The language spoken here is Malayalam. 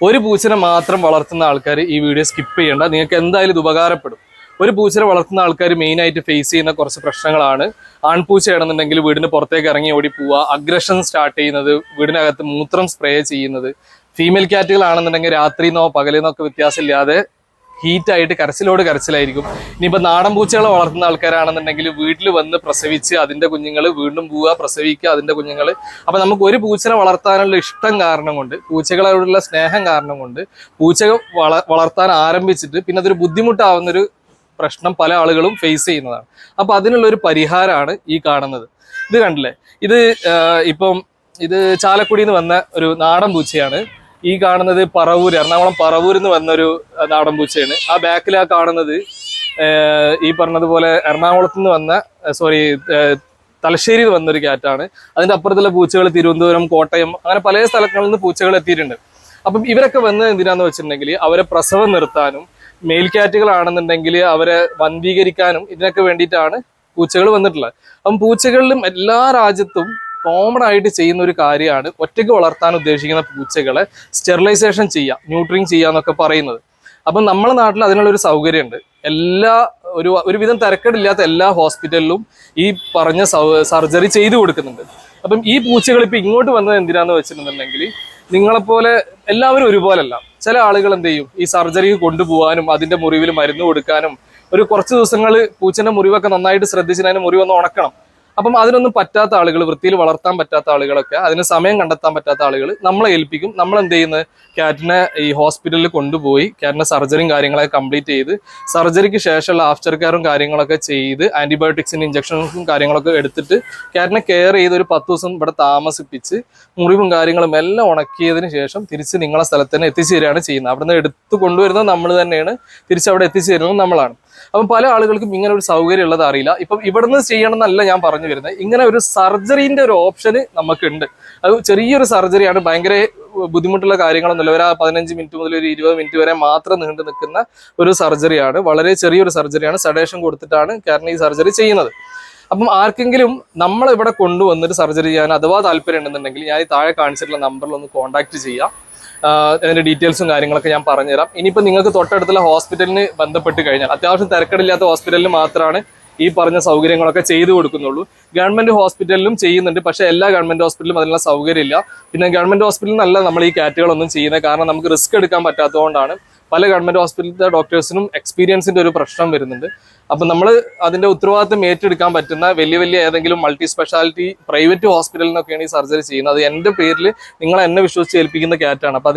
ഒരു പൂച്ചനെ മാത്രം വളർത്തുന്ന ആൾക്കാർ ഈ വീഡിയോ സ്കിപ്പ് ചെയ്യേണ്ട. നിങ്ങൾക്ക് എന്തായാലും ഇത് ഉപകാരപ്പെടും. ഒരു പൂച്ചനെ വളർത്തുന്ന ആൾക്കാർ മെയിൻ ആയിട്ട് ഫേസ് ചെയ്യുന്ന കുറച്ച് പ്രശ്നങ്ങളാണ്. ആൺപൂച്ചയാണെന്നുണ്ടെങ്കിൽ വീടിന് പുറത്തേക്ക് ഇറങ്ങി ഓടി പോവുക അഗ്രഷൻ സ്റ്റാർട്ട് ചെയ്യുന്നത് വീടിനകത്ത് മൂത്രം സ്പ്രേ ചെയ്യുന്നത് ഫീമെയിൽ ക്യാറ്റുകളാണെന്നുണ്ടെങ്കിൽ രാത്രിന്നോ പകലെന്നോ ഒക്കെ വ്യത്യാസമില്ലാതെ ഹീറ്റ് ആയിട്ട് കരച്ചിലോട് കരച്ചിലായിരിക്കും. ഇനിയിപ്പോൾ നാടൻ പൂച്ചകളെ വളർത്തുന്ന ആൾക്കാരാണെന്നുണ്ടെങ്കിൽ വീട്ടിൽ വന്ന് പ്രസവിച്ച് അതിന്റെ കുഞ്ഞുങ്ങൾ വീണ്ടും പോവുക പ്രസവിക്കുക അതിന്റെ കുഞ്ഞുങ്ങൾ അപ്പോൾ നമുക്ക് ഒരു പൂച്ചനെ വളർത്താനുള്ള ഇഷ്ടം കാരണം കൊണ്ട് പൂച്ചകളോടുള്ള സ്നേഹം കാരണം കൊണ്ട് പൂച്ചകൾ വള വളർത്താൻ ആരംഭിച്ചിട്ട് പിന്നെ അതൊരു ബുദ്ധിമുട്ടാവുന്നൊരു പ്രശ്നം പല ആളുകളും ഫേസ് ചെയ്യുന്നതാണ്. അപ്പോൾ അതിനുള്ള ഒരു പരിഹാരമാണ് ഈ കാണുന്നത്. ഇത് കണ്ടില്ലേ? ഇത് ഇപ്പം ഇത് ചാലക്കുടിയിൽ നിന്ന് വന്ന ഒരു നാടൻ പൂച്ചയാണ്. ഈ കാണുന്നത് പറവൂർ എറണാകുളം പറവൂരിൽ നിന്ന് വന്ന ഒരു അഹ്, നാടൻ പൂച്ചയാണ്. ആ ബാക്കിൽ ആ കാണുന്നത് ഈ പറഞ്ഞതുപോലെ എറണാകുളത്ത് നിന്ന് വന്ന സോറി തലശ്ശേരിയിൽ വന്ന ഒരു കാറ്റാണ്. അതിന്റെ അപ്പുറത്തുള്ള പൂച്ചകൾ തിരുവനന്തപുരം കോട്ടയം അങ്ങനെ പല സ്ഥലങ്ങളിൽ നിന്ന് പൂച്ചകൾ എത്തിയിട്ടുണ്ട്. അപ്പം ഇവരൊക്കെ വന്ന് എന്തിനാന്ന് വെച്ചിട്ടുണ്ടെങ്കിൽ അവരെ പ്രസവം നിർത്താനും മെയിൽ അവരെ വന്ധീകരിക്കാനും ഇതിനൊക്കെ വേണ്ടിയിട്ടാണ് പൂച്ചകൾ വന്നിട്ടുള്ളത്. അപ്പം പൂച്ചകളിലും എല്ലാ രാജ്യത്തും കോമൺ ആയിട്ട് ചെയ്യുന്ന ഒരു കാര്യമാണ് ഒറ്റയ്ക്ക് വളർത്താൻ ഉദ്ദേശിക്കുന്ന പൂച്ചകളെ സ്റ്റെറിലൈസേഷൻ ചെയ്യുക ന്യൂട്രിങ് ചെയ്യുക എന്നൊക്കെ പറയുന്നത്. അപ്പം നമ്മുടെ നാട്ടിൽ അതിനുള്ള ഒരു സൗകര്യമുണ്ട്. എല്ലാ ഒരു ഒരുവിധം തിരക്കേടില്ലാത്ത എല്ലാ ഹോസ്പിറ്റലിലും ഈ പറഞ്ഞ സർജറി ചെയ്തു കൊടുക്കുന്നുണ്ട്. അപ്പം ഈ പൂച്ചകൾ ഇപ്പം ഇങ്ങോട്ട് വന്നത് എന്തിനാന്ന് വെച്ചിട്ടുണ്ടെങ്കിൽ നിങ്ങളെപ്പോലെ എല്ലാവരും ഒരുപോലല്ല. ചില ആളുകൾ എന്ത് ചെയ്യും? ഈ സർജറി കൊണ്ടുപോകാനും അതിന്റെ മുറിവിൽ മരുന്ന് കൊടുക്കാനും ഒരു കുറച്ച് ദിവസങ്ങൾ പൂച്ചന്റെ മുറിവൊക്കെ നന്നായിട്ട് ശ്രദ്ധിച്ചിട്ട് അതിന്റെ മുറിവൊന്ന് ഉണക്കണം. അപ്പം അതിനൊന്നും പറ്റാത്ത ആളുകൾ വൃത്തിയിൽ വളർത്താൻ പറ്റാത്ത ആളുകളൊക്കെ അതിന് സമയം കണ്ടെത്താൻ പറ്റാത്ത ആളുകൾ നമ്മളെ ഏൽപ്പിക്കും. നമ്മൾ എന്ത് ചെയ്യുന്നത് ക്യാറ്റിനെ ഈ ഹോസ്പിറ്റലിൽ കൊണ്ടുപോയി ക്യാറ്റിനെ സർജറിയും കാര്യങ്ങളൊക്കെ കംപ്ലീറ്റ് ചെയ്ത് സർജറിക്ക് ശേഷമുള്ള ആഫ്റ്റർ കെയറും കാര്യങ്ങളൊക്കെ ചെയ്ത് ആന്റിബയോട്ടിക്സിന്റെ ഇഞ്ചക്ഷൻസും കാര്യങ്ങളൊക്കെ എടുത്തിട്ട് ക്യാറ്റിനെ കെയർ ചെയ്ത് ഒരു പത്ത് ദിവസം ഇവിടെ താമസിപ്പിച്ച് മുറിവും കാര്യങ്ങളും എല്ലാം ഉണക്കിയതിന് ശേഷം തിരിച്ച് നിങ്ങളെ സ്ഥലത്ത് തന്നെ എത്തിച്ചേരുകയാണ് ചെയ്യുന്നത്. അവിടുന്ന് എടുത്തു കൊണ്ടുവരുന്നത് നമ്മൾ തന്നെയാണ്. തിരിച്ച് അവിടെ എത്തിച്ചേരുന്നത് നമ്മളാണ്. അപ്പം പല ആളുകൾക്കും ഇങ്ങനെ ഒരു സൗകര്യം ഉള്ളത് അറിയില്ല. ഇപ്പം ഇവിടുന്ന് ചെയ്യണം എന്നല്ല ഞാൻ പറഞ്ഞു വരുന്നത്. ഇങ്ങനെ ഒരു സർജറിന്റെ ഒരു ഓപ്ഷന് നമുക്കുണ്ട്. അത് ചെറിയൊരു സർജറിയാണ്. ഭയങ്കര ബുദ്ധിമുട്ടുള്ള കാര്യങ്ങളൊന്നുമില്ല. ഒരു പതിനഞ്ച് മിനിറ്റ് മുതൽ ഒരു ഇരുപത് മിനിറ്റ് വരെ മാത്രം നീണ്ടു നിൽക്കുന്ന ഒരു സർജറിയാണ്. വളരെ ചെറിയൊരു സർജറിയാണ്. സഡേഷൻ കൊടുത്തിട്ടാണ് കാരണം ഈ സർജറി ചെയ്യുന്നത്. അപ്പം ആർക്കെങ്കിലും നമ്മൾ ഇവിടെ കൊണ്ടുവന്നിട്ട് സർജറി ചെയ്യാൻ അഥവാ താല്പര്യം ഉണ്ടെന്നുണ്ടെങ്കിൽ ഞാൻ ഈ താഴെ കാണിച്ചിട്ടുള്ള നമ്പറിൽ ഒന്ന് കോൺടാക്ട് ചെയ്യാം അതിന്റെ ഡീറ്റെയിൽസും കാര്യങ്ങളൊക്കെ ഞാൻ പറഞ്ഞുതരാം. ഇനിയിപ്പോൾ നിങ്ങൾക്ക് തൊട്ടടുത്തുള്ള ഹോസ്പിറ്റലിന് ബന്ധപ്പെട്ട് കഴിഞ്ഞാൽ അത്യാവശ്യം തിരക്കടില്ലാത്ത ഹോസ്പിറ്റലിൽ മാത്രമാണ് ഈ പറഞ്ഞ സൗകര്യങ്ങളൊക്കെ ചെയ്തു കൊടുക്കുന്നുള്ളൂ. ഗവൺമെന്റ് ഹോസ്പിറ്റലിലും ചെയ്യുന്നുണ്ട് പക്ഷെ എല്ലാ ഗവൺമെന്റ് ഹോസ്പിറ്റലിലും അതിനുള്ള സൗകര്യമില്ല. പിന്നെ ഗവൺമെന്റ് ഹോസ്പിറ്റലിൽ നല്ല നമ്മൾ ഈ കാറ്റുകളൊന്നും ചെയ്യുന്നത് കാരണം നമുക്ക് റിസ്ക് എടുക്കാൻ പറ്റാത്തതുകൊണ്ടാണ് പല ഗവൺമെന്റ് ഹോസ്പിറ്റലിലെ ഡോക്ടേഴ്സിനും എക്സ്പീരിയൻസിന്റെ ഒരു പ്രശ്നം വരുന്നുണ്ട്. അപ്പൊ നമ്മൾ അതിന്റെ ഉത്തരവാദിത്തം ഏറ്റെടുക്കാൻ പറ്റുന്ന വലിയ വലിയ ഏതെങ്കിലും മൾട്ടി സ്പെഷ്യാലിറ്റി പ്രൈവറ്റ് ഹോസ്പിറ്റലിൽ നിന്നൊക്കെയാണ് ഈ സർജറി ചെയ്യുന്നത്. അത് എന്റെ പേരിൽ നിങ്ങൾ എന്നെ വിശ്വസിച്ച് ഏൽപ്പിക്കുന്ന കാറ്റാണ് അപ്പൊ